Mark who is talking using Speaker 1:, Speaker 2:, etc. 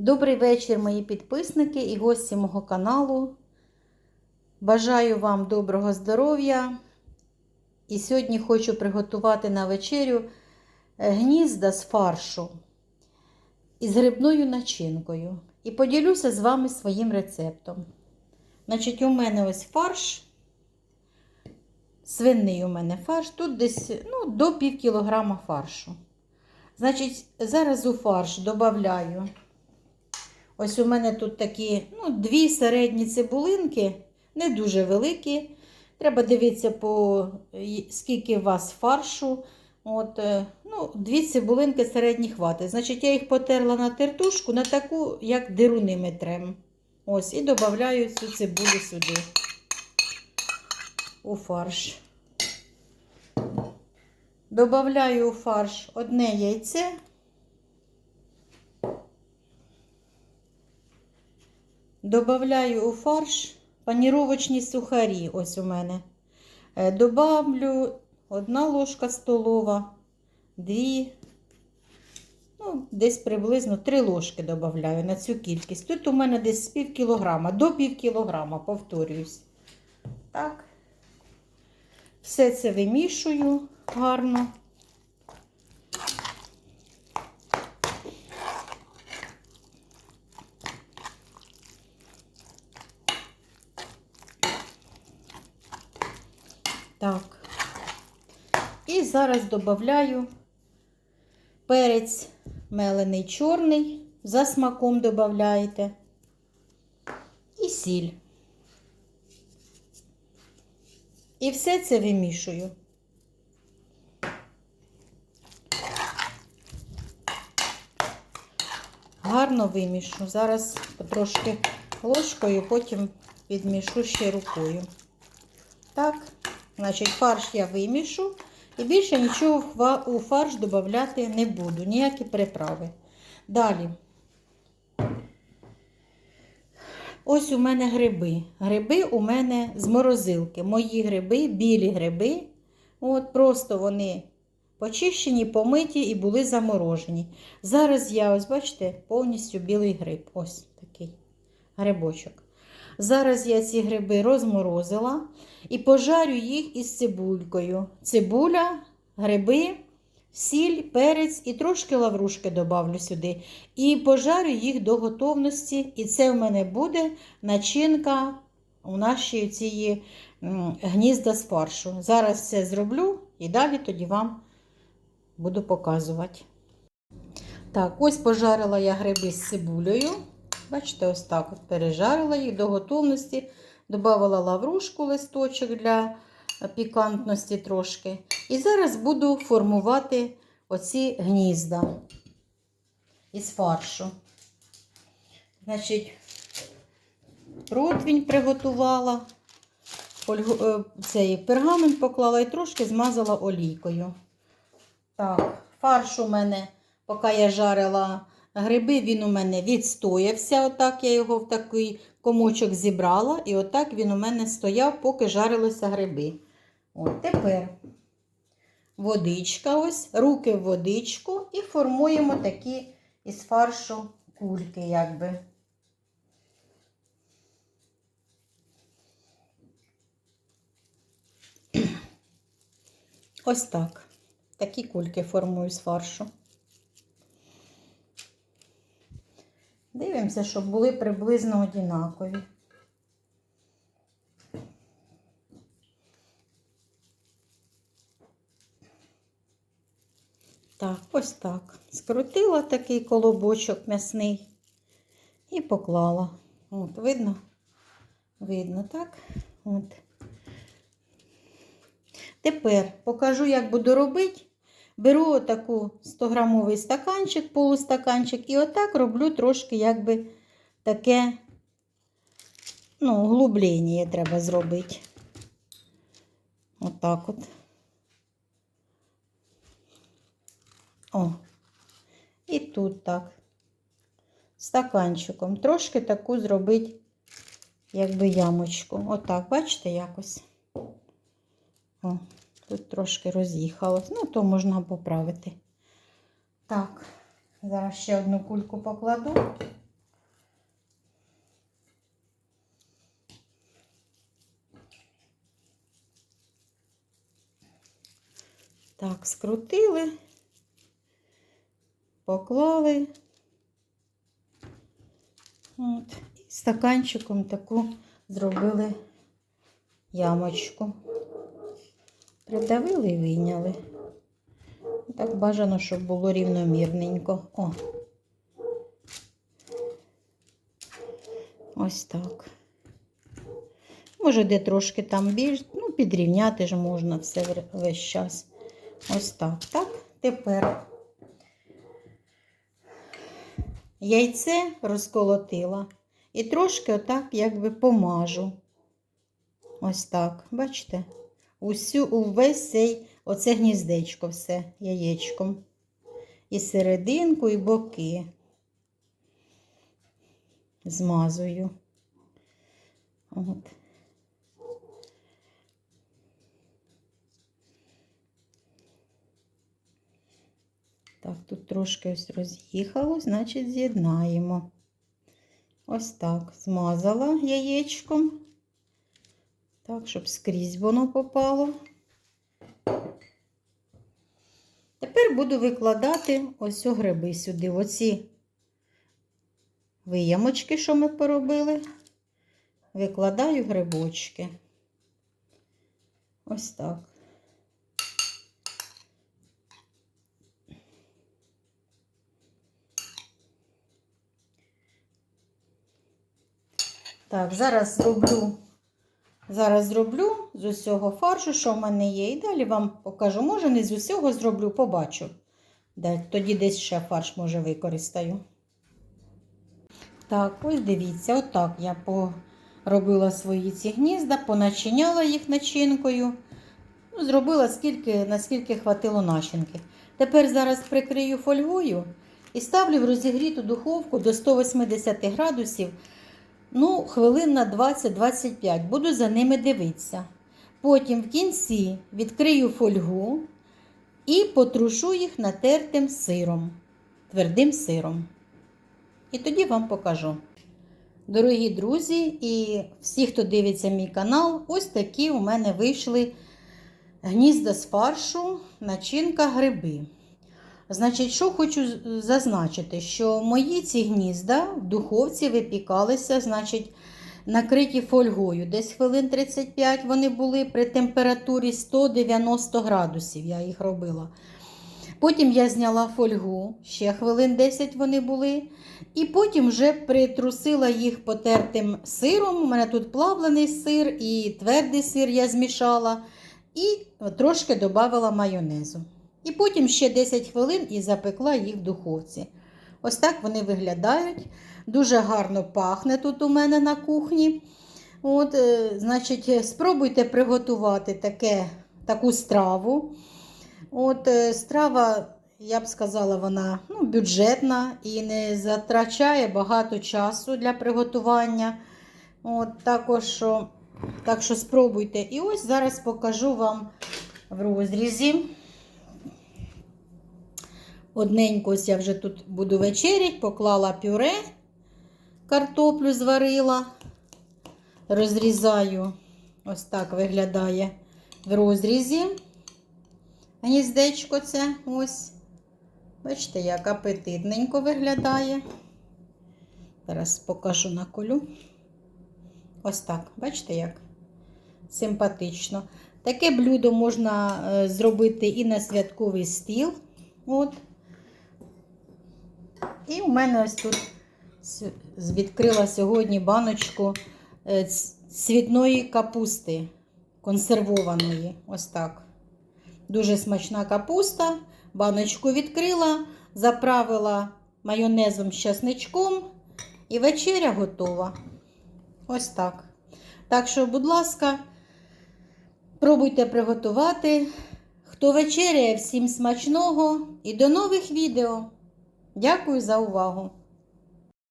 Speaker 1: Добрий вечір, мої підписники і гості мого каналу. Бажаю вам доброго здоров'я. І сьогодні хочу приготувати на вечерю е, гнізда з фаршу із грибною начинкою. І поділюся з вами своїм рецептом. Значить, у мене ось фарш. Свинний у мене фарш. Тут десь ну, до пів кілограма фаршу. Значить, зараз у фарш додаю. Ось у мене тут такі ну, дві середні цибулинки, не дуже великі. Треба дивитися, по скільки у вас фаршу. От, е, ну, Дві цибулинки середні хватить. Значить, я їх потерла на тертушку, на таку, як дируни ми трем. Ось, і додаю цю цибулю сюди, у фарш. Добавляю у фарш одне яйце. Добавляю у фарш паніровочні сухарі. Ось у мене. Е, Добавлю одна ложка столова, дві, ну, десь приблизно три ложки додаю на цю кількість. Тут у мене десь пів кілограма, до пів кілограма, повторююсь. Так. Все це вимішую гарно. Так. І зараз додаю перець мелений чорний, за смаком додаєте, і сіль. І все це вимішую. Гарно вимішу. Зараз потрошки ложкою, потім відмішу ще рукою. Так, значить, фарш я вимішу. І більше нічого у фарш додати не буду, ніякі приправи. Далі. Ось у мене гриби. Гриби у мене з морозилки. Мої гриби, білі гриби. От Просто вони почищені, помиті і були заморожені. Зараз я, ось, бачите, повністю білий гриб. Ось такий грибочок. Зараз я ці гриби розморозила і пожарю їх із цибулькою. Цибуля, гриби, сіль, перець і трошки лаврушки добавлю сюди. І пожарю їх до готовності. І це в мене буде начинка у нашій цієї гнізда з фаршу. Зараз це зроблю і далі тоді вам буду показувати. Так, ось пожарила я гриби з цибулею. Бачите, ось так от пережарила їх до готовності, додавала лаврушку листочок для пікантності трошки. І зараз буду формувати оці гнізда із фаршу. Значить, противень приготувала, цей пергамент поклала і трошки змазала олійкою. Так, фарш у мене, поки я жарила. Гриби він у мене відстоявся, отак я його в такий комочок зібрала, і отак він у мене стояв, поки жарилися гриби. От Тепер водичка, ось, руки в водичку і формуємо такі із фаршу кульки, якби. Ось так. Такі кульки формую з фаршу. Дивимося, щоб були приблизно однакові. Так, ось так. Скрутила такий колобочок м'ясний і поклала. От, видно? Видно, так? От. Тепер покажу, як буду робити. Беру отаку 100-грамовий стаканчик, полустаканчик, і отак роблю трошки, якби таке, ну, углублення треба зробити. Отак от. О, і тут так. Стаканчиком. Трошки таку зробити, якби ямочку. Отак, бачите, якось. О тут трошки роз'їхалось, ну, то можна поправити. Так, зараз ще одну кульку покладу. Так, скрутили, поклали. От. І стаканчиком таку зробили ямочку. Придавили і вийняли. Так бажано, щоб було рівномірненько. О. Ось так. Може, де трошки там більш, ну, підрівняти ж можна все весь час. Ось так. Так, тепер яйце розколотила і трошки отак якби помажу. Ось так, бачите? Усю, увесь цей, оце гніздечко все яєчком. І серединку, і боки змазую. От. Так, тут трошки ось роз'їхало, значить з'єднаємо. Ось так, змазала яєчком. Так, щоб скрізь воно попало. Тепер буду викладати ось о гриби сюди, оці виямочки, що ми поробили. Викладаю грибочки. Ось так. Так, зараз зроблю, зараз зроблю з усього фаршу, що в мене є. І далі вам покажу. Може, не з усього зроблю, побачу. Тоді десь ще фарш, може, використаю. Так, ось дивіться, отак я поробила свої ці гнізда, поначиняла їх начинкою. Ну, зробила скільки, наскільки хватило начинки. Тепер зараз прикрию фольгою і ставлю в розігріту духовку до 180 градусів. Ну, хвилин на 20-25. Буду за ними дивитися. Потім в кінці відкрию фольгу і потрушу їх натертим сиром, твердим сиром. І тоді вам покажу. Дорогі друзі, і всі, хто дивиться мій канал, ось такі у мене вийшли гнізда з фаршу, начинка гриби. Значить, що хочу зазначити, що мої ці гнізда в духовці випікалися, значить, накриті фольгою. Десь хвилин 35 вони були при температурі 190 градусів. Я їх робила. Потім я зняла фольгу, ще хвилин 10 вони були. І потім вже притрусила їх потертим сиром. У мене тут плавлений сир і твердий сир я змішала. І трошки додала майонезу. І потім ще 10 хвилин і запекла їх в духовці. Ось так вони виглядають. Дуже гарно пахне тут у мене на кухні. От, е, значить, спробуйте приготувати таке, таку страву. От, е, страва, я б сказала, вона ну, бюджетна і не затрачає багато часу для приготування. От, також, так що спробуйте. І ось зараз покажу вам в розрізі. Одненько ось я вже тут буду вечерять, поклала пюре, картоплю зварила, розрізаю, ось так виглядає в розрізі. Гніздечко це ось. Бачите, як апетитненько виглядає. Зараз покажу на колю. Ось так, бачите, як симпатично. Таке блюдо можна е, зробити і на святковий стіл. От. І у мене ось тут відкрила сьогодні баночку е, цвітної капусти консервованої. Ось так. Дуже смачна капуста. Баночку відкрила, заправила майонезом з часничком. І вечеря готова. Ось так. Так що, будь ласка, пробуйте приготувати. Хто вечеряє, всім смачного і до нових відео. Дякую за увагу!